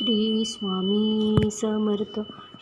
श्री स्वामी समर्थ.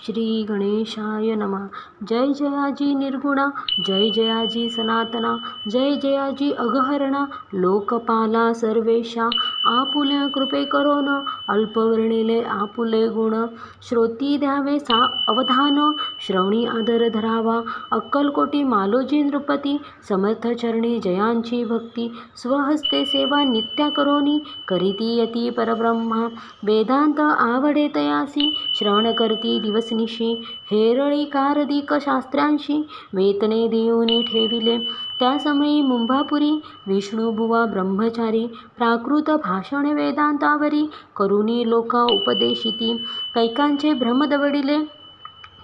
श्री गणेशाय नमः। जय जयाजी निर्गुणा जय जयाजी सनातना जय जयाजी अगहरणा लोकपाला सर्वेशा। आपुल्या कृपे करोन अल्पवर्णिले आपुले गुण। श्रोती द्यावे सा अवधान श्रवणी आदर धरावा। अक्कलकोटी मालोजी नृपती समर्थ चरणी जयांची भक्ती। स्वहस्ते सेवा नित्या करोनी करीती यती परब्रह्मा। वेदांत आवडे तयासी श्रवण करती दिवसनिशी हेरळी कारदिक शास्त्रांशी वेतने देऊनी ठेविले. त्यासमयी मुंबापुरी विष्णुबुवा ब्रह्मचारी प्राकृत भाषण वेदांतावरी करुणी लोका उपदेशिती कैकांचे भ्रम दवडिले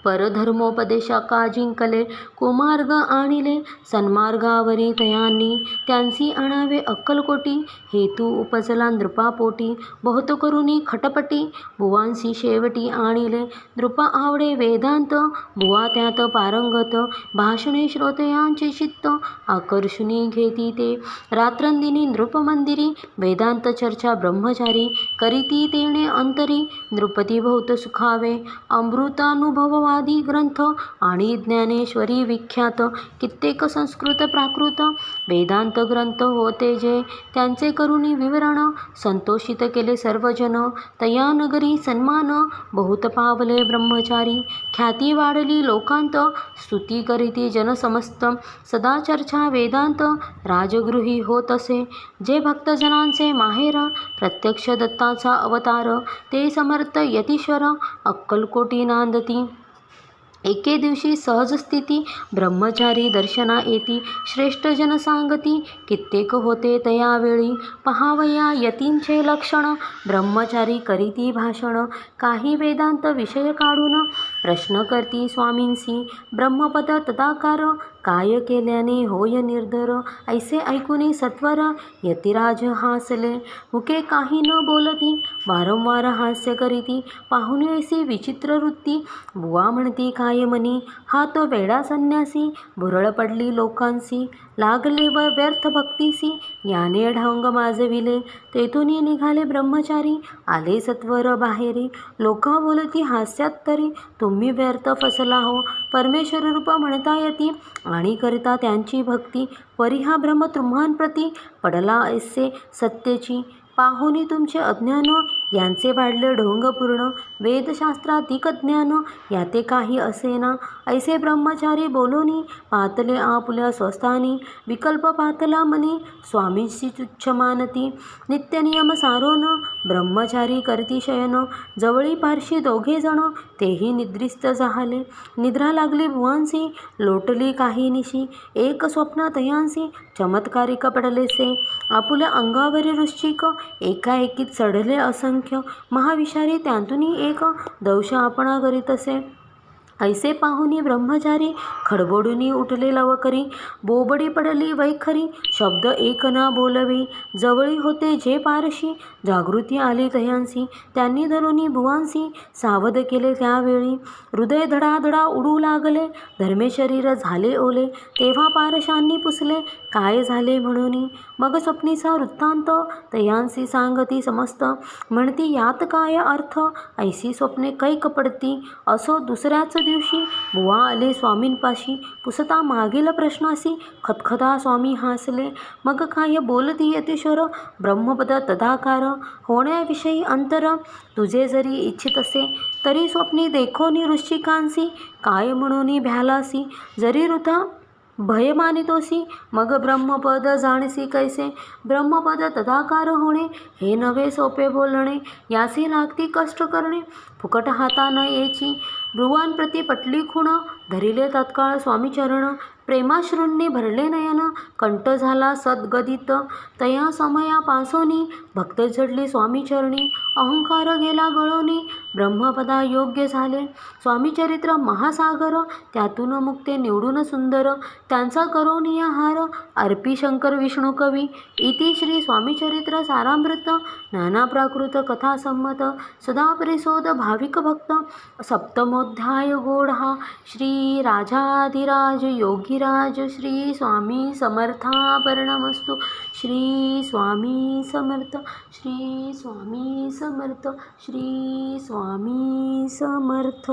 परधर्मोपदेशका जिंकले कुमार्ग आणिले सन्मार्गावरी तयांनी त्यांसी आणावे अक्कलकोटी हेतू उपजला नृपापोटी बहुत करुनी खटपटी बुवांसी शेवटी आणिले नृपा आवडे वेदांत बुवा त्यात पारंगत भाषणे श्रोतयांचे चित्त आकर्षुनी घेती ते रात्रंदिनी नृपमंदिरी वेदांत चर्चा ब्रह्मचारी करीती तेणे अंतरी नृपती बहुत सुखावे आदी ग्रंथ आणि ज्ञानेश्वरी विख्यात. कित्येक संस्कृत प्राकृत वेदांत ग्रंथ होते जे त्यांचे करुणी विवरण संतोषित केले सर्वजन तया नगरी सन्मान बहुत पावले ब्रह्मचारी. ख्याती वाढली लोकांत स्तुती करीती जनसमस्त. सदा चर्चा वेदांत राजगृही होत असे जे भक्तजनांचे माहेर प्रत्यक्ष दत्ताचा अवतार ते समर्थ यतीश्वर अक्कलकोटी नांदती. एके दिवशी सहजस्थिती ब्रह्मचारी दर्शना येती श्रेष्ठ जनसांगती कित्येक होते तयावेळी पहावया यतींचे लक्षण ब्रह्मचारी करीती भाषण काही वेदांत विषय काढून प्रश्न करती स्वामींसी ब्रह्मपद तदाकार काय केल्याने होय निर्धर? ऐसे ऐकुनी सत्वर यतिराज हासले. मुके काही न बोलती वारंवार हास्य करीती. पाहुणे ऐसी विचित्र वृत्ती. बुवा म्हणती काय मनी हा तो वेडा संन्यासी भुरळ पडली लोकांसी लागले व व्यर्थ भक्तीसी याने ढंग माजविले. तेथून निघाले ब्रह्मचारी आले सत्वर बाहेरी. लोक बोलती हास्यात तरी तुम तुम्ही व्यर्थ फसला हो. परमेश्वर रूप म्हणता येती. आणि करता त्यांची भक्ती परिहा भ्रम तुम्हांप्रती पडला ऐसे सत्तेची. पाहुनी तुमचे अज्ञान यांचे वाढले ढोंगपूर्ण वेदशास्त्राधिक ज्ञान याते काही असेना ऐसे ब्रह्मचारी बोलोनी पातले आपुल्या स्वस्थानी. विकल्प पातला मनी स्वामीशी तुच्छ मानती. नित्यनियम सारोन ब्रह्मचारी करती शयन जवळी पारशी दोघे जण तेही निद्रिस्त झाले. निद्रा लागली भुवांसी लोटली काही निशी एक स्वप्न तयांसी चमत्कारिक पडलेसे आपुल्या अंगावरी वृश्चिक एकाएकीत चढले असंख्य महाविषारी त्यातूनही एक दंश आपणा करीत असे ऐसे पाहुनी ब्रह्मचारी खडबडूनी उठले लवकरी. बोबडी पडली वैखरी शब्द एक ना बोलवे. जवळी होते जे पारशी जागृती आली तयांसी त्यांनी धरुनी भुवांसी सावध केले त्यावेळी. हृदय धडाधडा उडू लागले धर्मे शरीर झाले ओले. तेव्हा पारशांनी पुसले काय झाले म्हणून. मग स्वप्नीचा वृत्तांत तयांसी सांगती समस्त. म्हणती यात काय अर्थ? ऐसी स्वप्ने कैक पडती. असो दुसऱ्याच दिवशी बुवा आले स्वामींपाशी. पुसता मागील प्रश्नासी खतखता स्वामी हासले. मग काय बोलती यतेश्वर ब्रह्मपद तदाकार. होण्याविषयी अंतर? तुझे जरी इच्छित असे तरी स्वप्नी देखो निरुश्चिकांसी काय म्हणून भ्यालासी? जरी ऋता भय मानितोसी मग ब्रह्मपद जाणसी कैसे? ब्रह्मपद तदाकार होणे हे नवे सोपे बोलणे. यासी लागती कष्ट करणे. फुकट हाता न येची भ्रुवांप्रती पटली खुण धरिले तत्काळ स्वामीचरण प्रेमाश्रूंनी भरले नयन कंठ झाला सद्गदित. तया समया पासोनी भक्त झडली स्वामीचरणी अहंकार गेला गळोनी ब्रह्मपदा योग्य झाले. स्वामीचरित्र महासागर त्यातून मुक्ते निवडून सुंदर. त्यांचा करोनिया हार अर्पी शंकर विष्णू कवी. इति श्री स्वामीचरित्र सारामृत नाना प्राकृत कथा संमत. सदा परिशोध भाविक भक्त. सप्तमोध्याय गोढा श्री राजाधिराज योगीराज श्री स्वामी समर्थापरणमस्तु श्री स्वामी समर्थ श्री स्वामी समर्थ श्री स्वामी समर्थ।